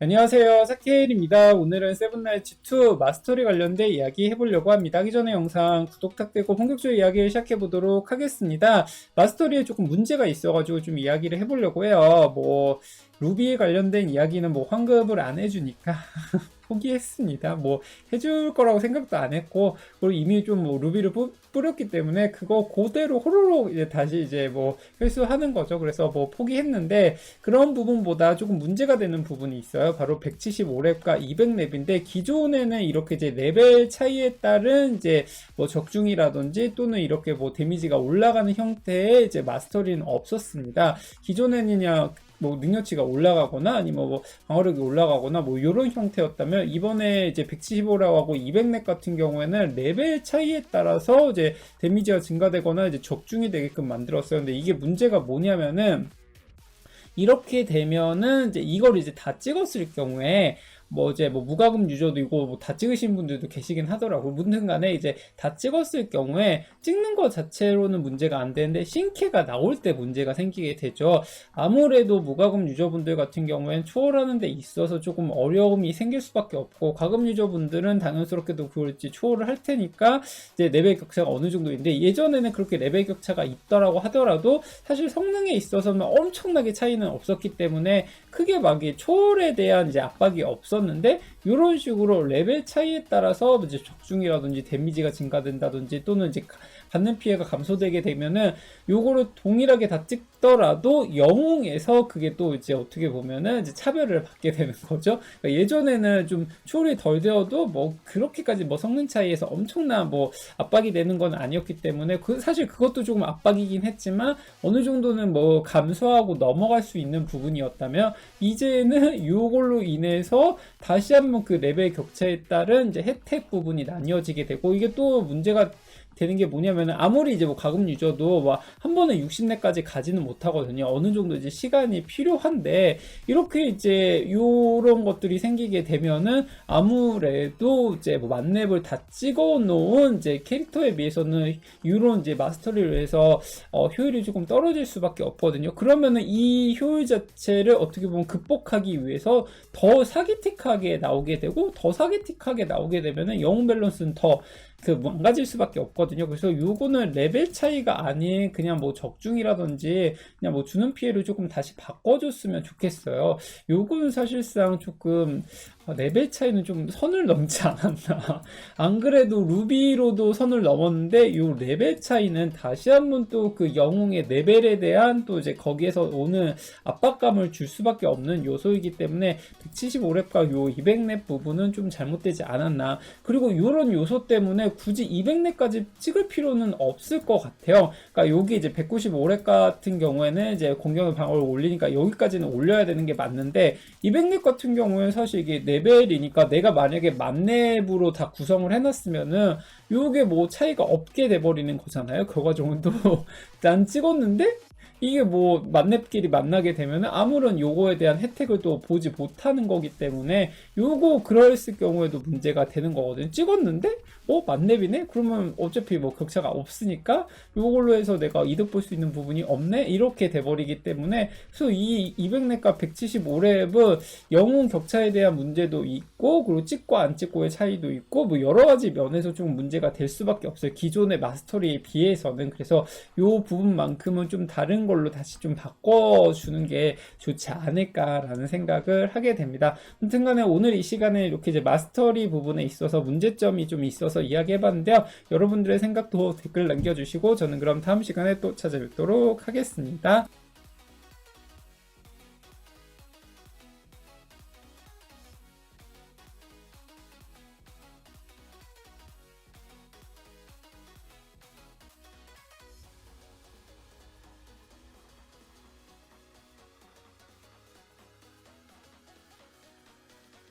안녕하세요. 사케일입니다. 오늘은 세븐나이츠2 마스터리 관련된 이야기 해보려고 합니다. 하기 전에 영상 구독 탁되고 본격적으로 이야기를 시작해보도록 하겠습니다. 마스터리에 조금 문제가 있어가지고 좀 이야기를 해보려고 해요. 뭐, 루비에 관련된 이야기는 뭐 환급을 안 해주니까 포기했습니다. 뭐 해줄 거라고 생각도 안 했고 그리고 이미 좀 뭐 루비를 뿌, 뿌렸기 때문에 그거 그대로 호로록 이제 다시 이제 뭐 회수하는 거죠. 그래서 뭐 포기했는데 그런 부분보다 조금 문제가 되는 부분이 있어요. 바로 175렙과 200렙인데 기존에는 이렇게 이제 레벨 차이에 따른 이제 뭐 적중이라든지 또는 이렇게 뭐 데미지가 올라가는 형태의 이제 마스터리는 없었습니다. 기존에는 그냥 뭐 능력치가 올라가거나 아니면 뭐 방어력이 올라가거나 뭐 이런 형태였다면 이번에 이제 175라고 하고 200렙 같은 경우에는 레벨 차이에 따라서 이제 데미지가 증가되거나 이제 적중이 되게끔 만들었어요. 근데 이게 문제가 뭐냐면은 이렇게 되면은 이제 이걸 이제 다 찍었을 경우에 뭐 이제 뭐 무과금 유저도 뭐다 찍으신 분들도 계시긴 하더라고요. 무튼 간에 이제 다 찍었을 경우에 찍는 것 자체로는 문제가 안 되는데 신캐가 나올 때 문제가 생기게 되죠. 아무래도 무과금 유저분들 같은 경우엔 초월하는 데 있어서 조금 어려움이 생길 수밖에 없고 과금 유저분들은 당연스럽게도 이제 초월을 할 테니까 이제 레벨 격차가 어느 정도인데 예전에는 그렇게 레벨 격차가 있더라고 하더라도 사실 성능에 있어서는 엄청나게 차이는 없었기 때문에 크게 막이 초월에 대한 이제 압박이 없 었는데 이런 식으로 레벨 차이에 따라서 이제 적중이라든지 데미지가 증가된다든지 또는 이제 받는 피해가 감소되게 되면은 요거를 동일하게 다 찍더라도 영웅에서 그게 또 이제 어떻게 보면은 이제 차별을 받게 되는 거죠. 그러니까 예전에는 좀 초월이 덜 되어도 뭐 그렇게까지 뭐 성능 차이에서 엄청난 뭐 압박이 되는 건 아니었기 때문에 그 사실 그것도 조금 압박이긴 했지만 어느 정도는 뭐 감소하고 넘어갈 수 있는 부분이었다면 이제는 요걸로 인해서 다시 한번 그 레벨 격차에 따른 이제 혜택 부분이 나뉘어지게 되고 이게 또 문제가 되는 게 뭐냐면은 아무리 이제 뭐 가금 유저도 막 한 번에 60렙까지 가지는 못하거든요. 어느 정도 이제 시간이 필요한데 이렇게 이제 요런 것들이 생기게 되면은 아무래도 이제 뭐 만렙을 다 찍어 놓은 이제 캐릭터에 비해서는 요런 이제 마스터리를 해서 어 효율이 조금 떨어질 수밖에 없거든요. 그러면은 이 효율 자체를 어떻게 보면 극복하기 위해서 더 사기틱하게 나오게 되고 더 사기틱하게 나오게 되면은 영웅 밸런스는 더 그 망가질 수밖에 없거든요. 그래서 요거는 레벨 차이가 아닌 그냥 뭐 적중이라든지 그냥 뭐 주는 피해를 조금 다시 바꿔줬으면 좋겠어요. 요거는 사실상 조금 어, 레벨 차이는 좀 선을 넘지 않았나. 안 그래도 루비로도 선을 넘었는데 요 레벨 차이는 다시 한번 또 그 영웅의 레벨에 대한 또 이제 거기에서 오는 압박감을 줄 수밖에 없는 요소이기 때문에 175렙과 요 200렙 부분은 좀 잘못되지 않았나. 그리고 요런 요소 때문에 굳이 200렙까지 찍을 필요는 없을 것 같아요. 그러니까 여기 이제 195렙 같은 경우에는 이제 공격의 방어를 올리니까 여기까지는 올려야 되는 게 맞는데 200렙 같은 경우에 사실 이게 레벨이니까 내가 만약에 만렙으로 다 구성을 해놨으면은 요게 뭐 차이가 없게 돼버리는 거잖아요. 그 과정은 또난 찍었는데 이게 뭐 만렙끼리 만나게 되면 아무런 요거에 대한 혜택을 또 보지 못하는 거기 때문에 요거 그랬을 경우에도 문제가 되는 거거든요. 찍었는데 어 만렙이네? 그러면 어차피 뭐 격차가 없으니까 요걸로 해서 내가 이득 볼 수 있는 부분이 없네? 이렇게 돼버리기 때문에 그래서 이 200렙과 175렙은 영웅 격차에 대한 문제도 있고 그리고 찍고 안 찍고의 차이도 있고 뭐 여러 가지 면에서 좀 문제가 될 수밖에 없어요. 기존의 마스터리에 비해서는 그래서 요 부분만큼은 좀 다른 걸로 다시 좀 바꿔주는 게 좋지 않을까라는 생각을 하게 됩니다. 아무튼 간에 오늘 이 시간에 이렇게 이제 마스터리 부분에 있어서 문제점이 좀 있어서 이야기해봤는데요. 여러분들의 생각도 댓글 남겨주시고 저는 그럼 다음 시간에 또 찾아뵙도록 하겠습니다.